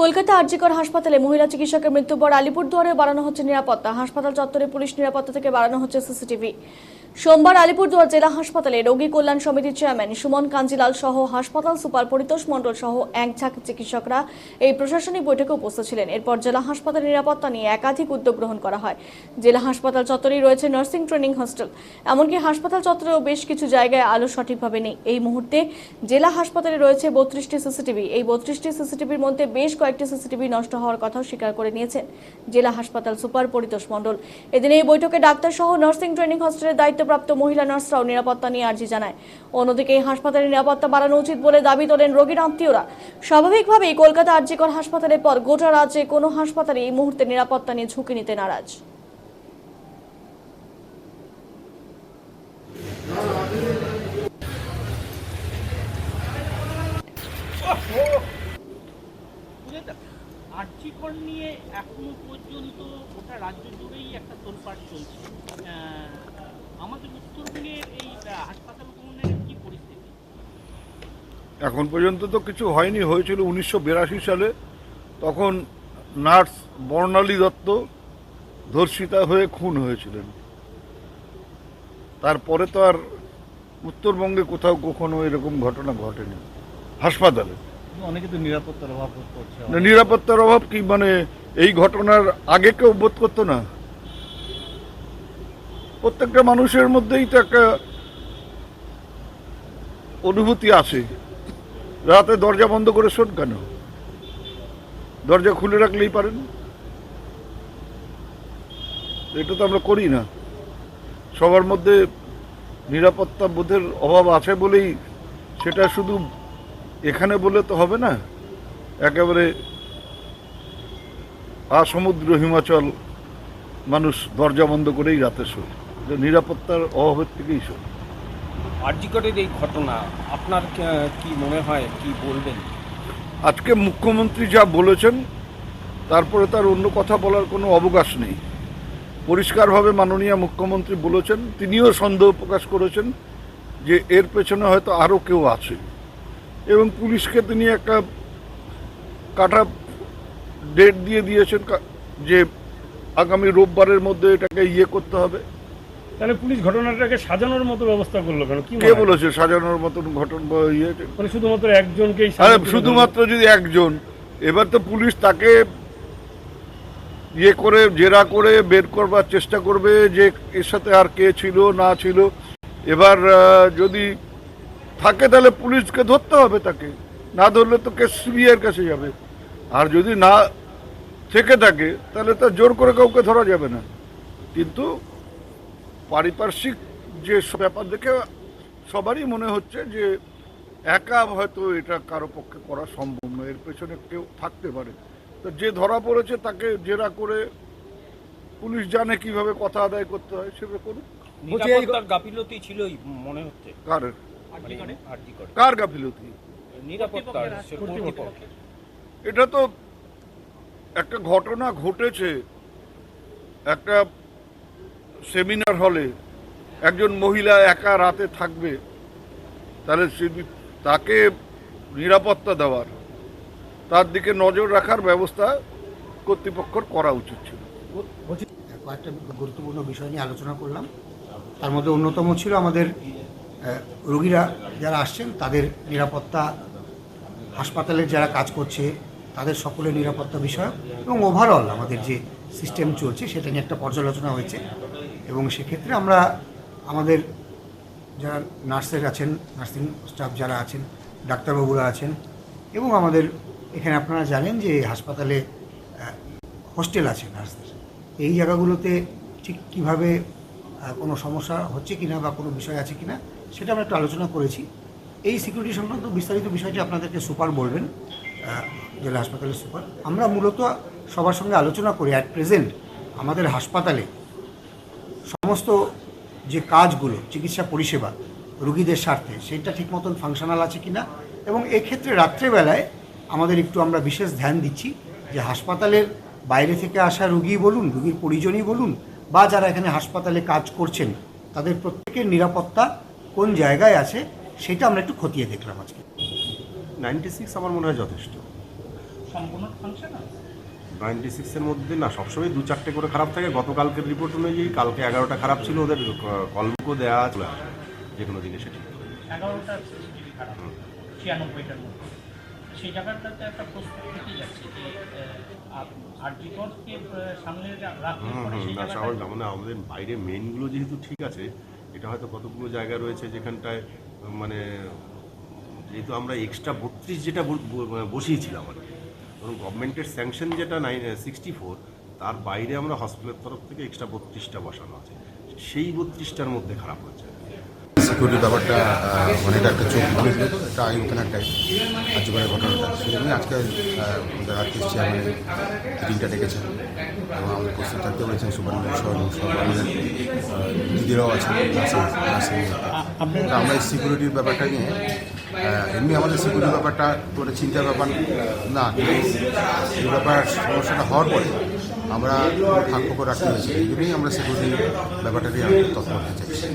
কলকাতা আরজিকর হাসপাতালে মহিলা চিকিৎসকের মৃত্যুর পর আলিপুরদুয়ারে বাড়ানো হচ্ছে নিরাপত্তা। হাসপাতাল চত্বরে পুলিশ নিরাপত্তা থেকে বাড়ানো হচ্ছে সিসিটিভি। সোমবার আলিপুরদুয়ার জেলা হাসপাতালে রোগী কল্যাণ সমিতির চেয়ারম্যান সুমন কাঞ্জিলাল সহ হাসপাতাল সুপার পরিতোষ মণ্ডল সহ এক ঝাঁক চিকিৎসকরা এই প্রশাসনিক বৈঠকে উপস্থিত ছিলেন। এরপর জেলা হাসপাতালের নিরাপত্তা নিয়ে একাধিক উদ্যোগ গ্রহণ করা হয়। জেলা হাসপাতাল চত্বরেই রয়েছে নার্সিং ট্রেনিং হস্টেল। এমনকি হাসপাতাল চত্বরেও বেশ কিছু জায়গায় আলো সঠিকভাবে নেই। এই মুহূর্তে জেলা হাসপাতালে রয়েছে বত্রিশটি সিসিটিভি। এই বত্রিশটি সিসিটিভির মধ্যে বেশ কয়েকটি সিসিটিভি নষ্ট হওয়ার কথাও স্বীকার করে নিয়েছেন জেলা হাসপাতাল সুপার পরিতোষ মণ্ডল। এদিন এই বৈঠকে ডাক্তার সহ নার্সিং ট্রেনিং হস্টেলের দায়িত্বপ্রাপ্ত মহিলা নার্সরাও নিরাপত্তা নিয়ে আর্জি জানায়। অন্যদিকে এই হাসপাতালের নিরাপত্তা বাড়ানো উচিত বলে দাবি তোলেন রোগীর আত্মীয়রা স্বাভাবিকভাবেই কলকাতা আরজিকর হাসপাতালের পর গোটা রাজ্যে কোনো হাসপাতালে এই মুহূর্তে নিরাপত্তা নিয়ে ঝুঁকি নিতে নারাজ। নিয়ে এখনও পর্যন্ত গোটা রাজ্য জুড়েই একটা তোলপাড় চলছে। এখন পর্যন্ত তো কিছু হয়নি হয়েছিল উনিশশো বিরাশি সালে। তখন নার্স বর্ণালী দত্ত ধর্ষিতা হয়ে খুন হয়েছিলেন। তারপরে তো আর উত্তরবঙ্গে কোথাও কখনো এরকম ঘটনা ঘটেনি হাসপাতালে। অনেকে তো নিরাপত্তার অভাব করছে। নিরাপত্তার অভাব কি মানে এই ঘটনার আগে কেউ বোধ করতো না? প্রত্যেকটা মানুষের মধ্যেই তো একটা অনুভূতি আছে। রাতে দরজা বন্ধ করে শোন কেন? দরজা খুলে রাখলেই পারেন। এটা তো আমরা করি না। সবার মধ্যে নিরাপত্তা বোধের অভাব আছে বলেই সেটা শুধু এখানে বলে তো হবে না। একেবারে আসমুদ্র হিমাচল মানুষ দরজা বন্ধ করেই রাতে শোয়। নিরাপত্তার অভাবের থেকেই শোয় আরজিকটের এই ঘটনা আপনার কে- কি মনে হয় কি বলবেন? আজকে মুখ্যমন্ত্রী যা বলেছেন তারপরে তার অন্য কথা বলার কোনো অবকাশ নেই। পরিষ্কারভাবে মাননীয় মুখ্যমন্ত্রী বলেছেন তিনিও সন্দেহ প্রকাশ করেছেন যে এর পেছনে হয়তো আরও কেউ আছে। এবং পুলিশকে তিনি একটা কাটা ডেট দিয়ে দিয়েছেন যে আগামী রোববারের মধ্যে এটাকে ইয়ে করতে হবে। তাহলে পুলিশ ঘটনাটাকে সাজানোর মতো ব্যবস্থা করল কেন? কি কে? বলেছে সাজানোর মতন ঘটন ইয়ে? মানে শুধুমাত্র একজনকেই শুধুমাত্র যদি একজন এবার তো পুলিশ তাকে ইয়ে করে জেরা করে বের করবার চেষ্টা করবে যে এর সাথে আর কে ছিল না ছিল। এবার যদি থাকে তাহলে পুলিশকে ধরতে হবে তাকে। না ধরলে তো কেস সিবিআইয়ের কাছে যাবে। আর যদি না থেকে থাকে তাহলে তো জোর করে কাউকে ধরা যাবে না। কিন্তু পারিপার্শ্বিক যে ব্যাপার দেখে সবারই মনে হচ্ছে যে একা হয়তো এটা কারও পক্ষে করা সম্ভব নয় এর পেছনে কেউ থাকতে পারে। তো যে ধরা পড়েছে তাকে জেরা করে পুলিশ জানে কীভাবে কথা আদায় করতে হয় সেটা করুক গাফিলতি ছিলই মনে হচ্ছে। কার? কার। গাফিলতি। এটা তো একটা ঘটনা ঘটেছে। একটা সেমিনার হলে একজন মহিলা একা রাতে থাকবে, তাহলে তাকে নিরাপত্তা দেওয়ার, তার দিকে নজর রাখার ব্যবস্থা কর্তৃপক্ষের করা উচিত ছিল। কয়েকটা গুরুত্বপূর্ণ বিষয় নিয়ে আলোচনা করলাম। তার মধ্যে অন্যতম ছিল আমাদের রোগীরা যারা আসছেন, তাদের নিরাপত্তা, হাসপাতালের যারা কাজ করছে, তাদের সকলের নিরাপত্তা বিষয় এবং ওভারঅল আমাদের যে সিস্টেম চলছে, সেটা নিয়ে একটা পর্যালোচনা হয়েছে। এবং সেক্ষেত্রে আমরা আমাদের যারা নার্সের আছেন, নার্সিং স্টাফ যারা আছেন, ডাক্তারবাবুরা আছেন এবং আমাদের এখানে আপনারা জানেন যে হাসপাতালে হোস্টেল আছে নার্সদের। এই জায়গাগুলোতে ঠিক কীভাবে কোনো সমস্যা হচ্ছে কি না বা কোনো বিষয় আছে কি না সেটা আমরা একটু আলোচনা করেছি। এই সিকিউরিটি সংক্রান্ত বিস্তারিত বিষয়টি আপনাদেরকে সুপার বলবেন জেলা হাসপাতালের সুপার। আমরা মূলত সবার সঙ্গে আলোচনা করি। অ্যাট প্রেজেন্ট আমাদের হাসপাতালে সমস্ত যে কাজগুলো চিকিৎসা পরিষেবা রুগীদের স্বার্থে সেটা ঠিক মতন ফাংশনাল আছে কি না এবং এক্ষেত্রে রাত্রেবেলায় আমাদের একটু আমরা বিশেষ ধ্যান দিচ্ছি যে হাসপাতালের বাইরে থেকে আসা রুগী বলুন রুগীর পরিজনই বলুন বা যারা এখানে হাসপাতালে কাজ করছেন তাদের প্রত্যেকের নিরাপত্তা কোন জায়গায় আছে সেটা আমরা একটু খতিয়ে দেখলাম আজকে। নাইনটি সিক্স আমার মনে হয় যথেষ্ট। সম্পূর্ণ ফাংশন নাইনটি সিক্সের মধ্যে না সবসময় দু চারটে করে খারাপ থাকে। গতকালকের রিপোর্ট অনুযায়ী কালকে এগারোটা খারাপ ছিল ওদের কলমুকও দেওয়া চলে আসবে যে কোনো জিনিস সেটি। ছিয়ানব্বইটার মধ্যে। সেই জায়গাটাতে একটা প্রশ্ন থেকে যাচ্ছে যে আরজিকরকে সামনে রা- হুম হুম সেই না মানে আমাদের বাইরে মেনগুলো যেহেতু ঠিক আছে এটা হয়তো কতগুলো জায়গা রয়েছে যেখানটায় মানে যেহেতু আমরা এক্সট্রা বত্রিশ যেটা বসিয়েছিলাম আর কি। ধরুন গভর্নমেন্টের স্যাংশন যেটা নাইন সিক্সটি ফোর তার বাইরে আমরা হসপিটালের তরফ থেকে এক্সট্রা বত্রিশটা বসানো আছে। সেই বত্রিশটার মধ্যে খারাপ হচ্ছে। সিকিউরিটি ব্যাপারটা মানে এটা একটা চোখ ছিল তো একটা আই ওপেনার টাইপ আজকের ঘটনাটা। সেই জন্যই আজকে আমাদের আর্থিক চেয়ারম্যান মিটিংটা ডেকেছেন। এবং আমাদের প্রস্তুত থাকতে বলেছেন সুপারিনটেন্ডেন্ট সহ সব আমাদের দিদিরাও আছেন আমরা এই সিকিউরিটির ব্যাপারটা নিয়ে এমনি আমাদের সিকিউরিটির ব্যাপারটা কোনো চিন্তার ব্যাপার না এই ব্যাপার সমস্যাটা হওয়ার পরে আমরা ফোকর রাখতে হয়েছি। এই জন্যই আমরা সিকিউরিটির ব্যাপারটা নিয়ে তৎপর হতে চাইছি।